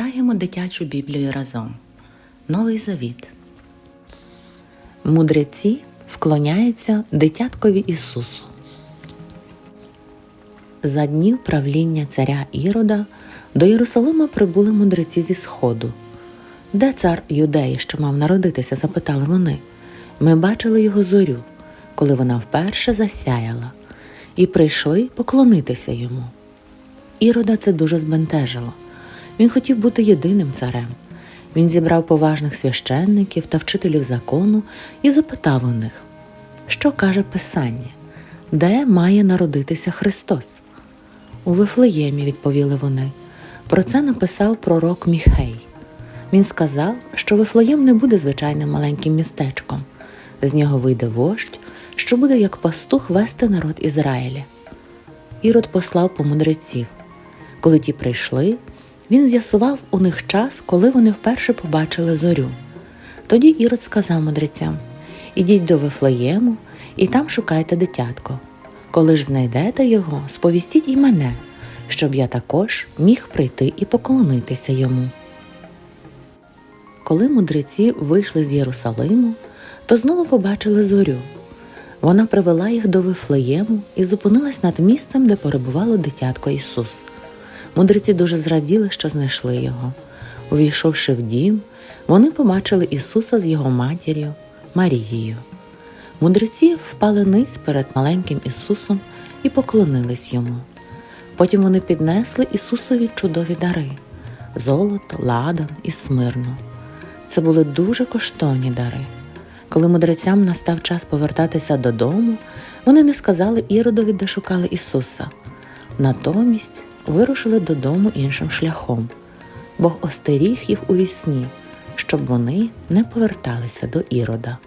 Читаємо дитячу Біблію разом. Новий Завіт. Мудреці вклоняються дитяткові Ісусу. За днів правління царя Ірода до Єрусалима прибули мудреці зі сходу. Де цар юдеї, що мав народитися? запитали вони. Ми бачили його зорю, коли вона вперше засяяла, і прийшли поклонитися йому. Ірода це дуже збентежило. Він хотів бути єдиним царем. Він зібрав поважних священників та вчителів закону і запитав у них, що каже Писання, де має народитися Христос? У Вифлеємі, відповіли вони. Про це написав пророк Міхей. Він сказав, що Вифлеєм не буде звичайним маленьким містечком. З нього вийде вождь, що буде як пастух вести народ Ізраїля. Ірод послав по мудреців. Коли ті прийшли, він з'ясував у них час, коли вони вперше побачили зорю. Тоді Ірод сказав мудрецям: Ідіть до Вифлеєму і там шукайте дитятко. Коли ж знайдете його, сповістіть і мене, щоб я також міг прийти і поклонитися йому. Коли мудреці вийшли з Єрусалиму, то знову побачили зорю. Вона привела їх до Вифлеєму і зупинилась над місцем, де перебувало дитятко Ісус. Мудреці дуже зраділи, що знайшли його. Увійшовши в дім, вони побачили Ісуса з його матір'ю Марією. Мудреці впали ниць перед маленьким Ісусом і поклонились йому. Потім вони піднесли Ісусові чудові дари золото, ладан і смирну. Це були дуже коштовні дари. Коли мудрецям настав час повертатися додому, вони не сказали Іродові, де шукали Ісуса. Натомість вирушили додому іншим шляхом. Бог остеріг їх у вісні, щоб вони не поверталися до Ірода.